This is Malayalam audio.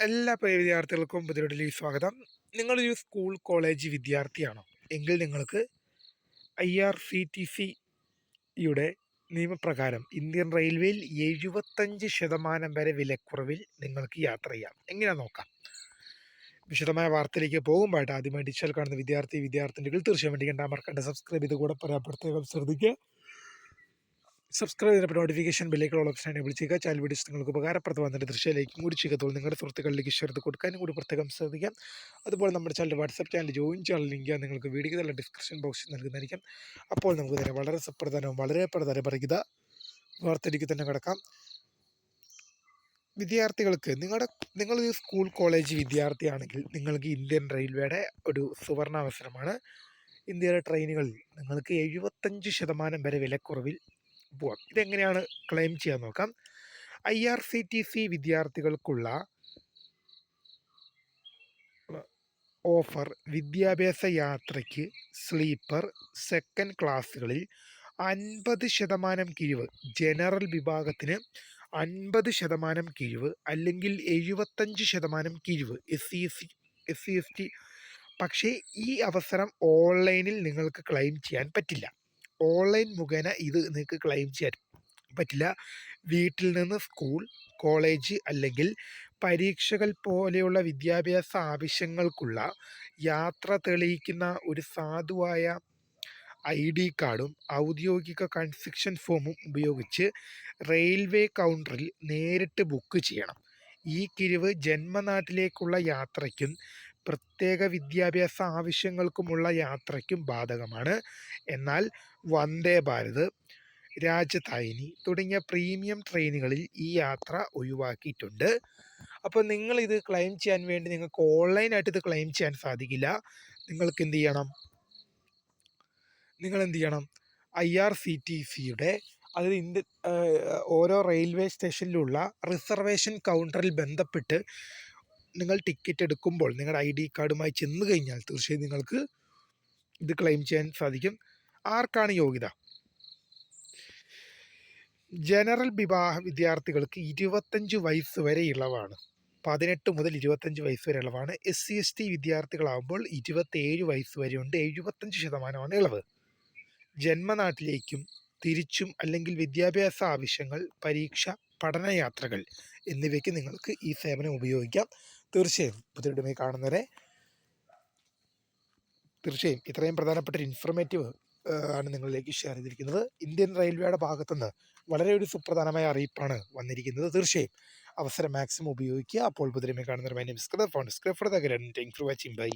എല്ലാ പ്രിയ വിദ്യാർത്ഥികൾക്കും പുതിയൊരു സ്വാഗതം. നിങ്ങളൊരു സ്കൂൾ കോളേജ് വിദ്യാർത്ഥിയാണോ? എങ്കിൽ നിങ്ങൾക്ക് ഐ ആർ സി ടി സിയുടെ നിയമപ്രകാരം ഇന്ത്യൻ റെയിൽവേയിൽ എഴുപത്തഞ്ച് ശതമാനം വരെ വിലക്കുറവിൽ നിങ്ങൾക്ക് യാത്ര ചെയ്യാം. എങ്ങനെ നോക്കാം? വിശദമായ വാർത്തയിലേക്ക് പോകുമ്പോഴായിട്ട് ആദ്യമായി ഡിജിറ്റൽ കാണുന്ന വിദ്യാർത്ഥി വിദ്യാർത്ഥിനികൾ തീർച്ചയായും വേണ്ടി കണ്ടാൽ മറക്കേണ്ട സബ്സ്ക്രൈബ് ചെയ്ത് കൂടെ പ്രത്യേകം ശ്രദ്ധിക്കുക. സബ്സ്ക്രൈബ് ചെയ്തപ്പോൾ നോട്ടിഫിക്കേഷൻ ബില്ലേക്കുള്ള ഓപ്ഷൻ എനേബിൾ ചെയ്യുക. ചാനൽ വീഡിയോസ് നിങ്ങൾക്ക് ഉപകാരപ്രദമാകുന്ന ദൃശ്യയിലേക്കും കൂടി ചെയ്യുക. നിങ്ങളുടെ സുഹൃത്തുക്കളിലേക്ക് ഷെയർ കൊടുക്കാനും കൂടി പ്രത്യേകം ശ്രദ്ധിക്കാം. അതുപോലെ നമ്മുടെ channel WhatsApp channel join channel link നിങ്ങൾക്ക് വീഡിയോ തന്നെ ഡിസ്ക്രിപ്ഷൻ ബോക്സിൽ നൽകുന്നതായിരിക്കും. അപ്പോൾ നമുക്ക് തന്നെ വളരെ സുപ്രധാനവും വളരെ പ്രധാനപരിത വാർത്തയിലേക്ക് തന്നെ കിടക്കാം. വിദ്യാർത്ഥികൾക്ക് നിങ്ങളുടെ നിങ്ങളൊരു സ്കൂൾ കോളേജ് വിദ്യാർത്ഥിയാണെങ്കിൽ നിങ്ങൾക്ക് ഇന്ത്യൻ റെയിൽവേയുടെ ഒരു സുവർണ അവസരമാണ്. ഇന്ത്യയിലെ ട്രെയിനുകളിൽ നിങ്ങൾക്ക് എഴുപത്തഞ്ച് ശതമാനം വരെ വിലക്കുറവിൽ പോവാം. ഇതെങ്ങനെയാണ് ക്ലെയിം ചെയ്യാൻ നോക്കാം. I R C T C വിദ്യാർത്ഥികൾക്കുള്ള ഓഫർ വിദ്യാഭ്യാസ യാത്രയ്ക്ക് സ്ലീപ്പർ സെക്കൻഡ് ക്ലാസ്സുകളിൽ അൻപത് ശതമാനം കിഴിവ് ജനറൽ വിഭാഗത്തിന് അൻപത് ശതമാനം കിഴിവ് അല്ലെങ്കിൽ എഴുപത്തഞ്ച് ശതമാനം കിഴിവ് S C S C S C S T പക്ഷേ ഈ അവസരം ഓൺലൈനിൽ നിങ്ങൾക്ക് ക്ലെയിം ചെയ്യാൻ പറ്റില്ല. ഓൺലൈൻ മുഖേന ഇത് നിങ്ങൾക്ക് ക്ലെയിം ചെയ്യാൻ പറ്റില്ല. വീട്ടിൽ നിന്ന് സ്കൂൾ കോളേജ് അല്ലെങ്കിൽ പരീക്ഷകൾ പോലെയുള്ള വിദ്യാഭ്യാസ ആവശ്യങ്ങൾക്കുള്ള യാത്ര തെളിയിക്കുന്ന ഒരു സാധുവായ ഐ ഡി കാർഡും ഔദ്യോഗിക കൺസ്ട്രക്ഷൻ ഫോമും ഉപയോഗിച്ച് റെയിൽവേ കൗണ്ടറിൽ നേരിട്ട് ബുക്ക് ചെയ്യണം. ഈ കിഴിവ് ജന്മനാട്ടിലേക്കുള്ള യാത്രയ്ക്കും പ്രത്യേക വിദ്യാഭ്യാസ ആവശ്യങ്ങൾക്കുമുള്ള യാത്രയ്ക്കും ബാധകമാണ്. എന്നാൽ വന്ദേ ഭാരത് രാജധാനി തുടങ്ങിയ പ്രീമിയം ട്രെയിനുകളിൽ ഈ യാത്ര ഒഴിവാക്കിയിട്ടുണ്ട്. അപ്പോൾ നിങ്ങൾ ഇത് ക്ലെയിം ചെയ്യാൻ വേണ്ടി നിങ്ങൾക്ക് ഓൺലൈനായിട്ട് ഇത് ക്ലെയിം ചെയ്യാൻ സാധിക്കില്ല. നിങ്ങൾക്ക് എന്ത് ചെയ്യണം നിങ്ങൾ എന്ത് ചെയ്യണം ഐ ആർ സി ടി സിയുടെ അതായത് ഇന്ത്യ ഓരോ റെയിൽവേ സ്റ്റേഷനിലുള്ള റിസർവേഷൻ കൗണ്ടറിൽ ബന്ധപ്പെട്ട് നിങ്ങൾ ടിക്കറ്റ് എടുക്കുമ്പോൾ നിങ്ങളുടെ ഐ ഡി കാർഡുമായി ചെന്ന് കഴിഞ്ഞാൽ തീർച്ചയായും നിങ്ങൾക്ക് ഇത് ക്ലെയിം ചെയ്യാൻ സാധിക്കും. ആർക്കാണ് യോഗ്യത? ജനറൽ വിവാഹ വിദ്യാർത്ഥികൾക്ക് ഇരുപത്തഞ്ച് വയസ്സ് വരെ ഇളവാണ്. പതിനെട്ട് മുതൽ ഇരുപത്തഞ്ച് വയസ്സ് വരെ ഇളവാണ്. എസ് സി എസ് ടി വിദ്യാർത്ഥികളാകുമ്പോൾ ഇരുപത്തേഴ് വയസ്സ് വരെയുണ്ട്. എഴുപത്തഞ്ച് ശതമാനമാണ് ഇളവ്. ജന്മനാട്ടിലേക്കും തിരിച്ചും അല്ലെങ്കിൽ വിദ്യാഭ്യാസ ആവശ്യങ്ങൾ പരീക്ഷ പഠനയാത്രകൾ എന്നിവയ്ക്ക് നിങ്ങൾക്ക് ഈ സേവനം ഉപയോഗിക്കാം. തീർച്ചയായും പുതിയ കാണുന്നവരെ തീർച്ചയായും ഇത്രയും പ്രധാനപ്പെട്ട ഇൻഫർമേറ്റീവ് ആണ് നിങ്ങളിലേക്ക് ഷെയർ ചെയ്തിരിക്കുന്നത്. ഇന്ത്യൻ റെയിൽവേയുടെ ഭാഗത്തുനിന്ന് വളരെ ഒരു സുപ്രധാനമായ അറിയിപ്പാണ് വന്നിരിക്കുന്നത്. തീർച്ചയായും അവസരം മാക്സിമം ഉപയോഗിക്കുക. അപ്പോൾ പുതിരമേ കാണുന്നവർ my name phone script thank for watching bye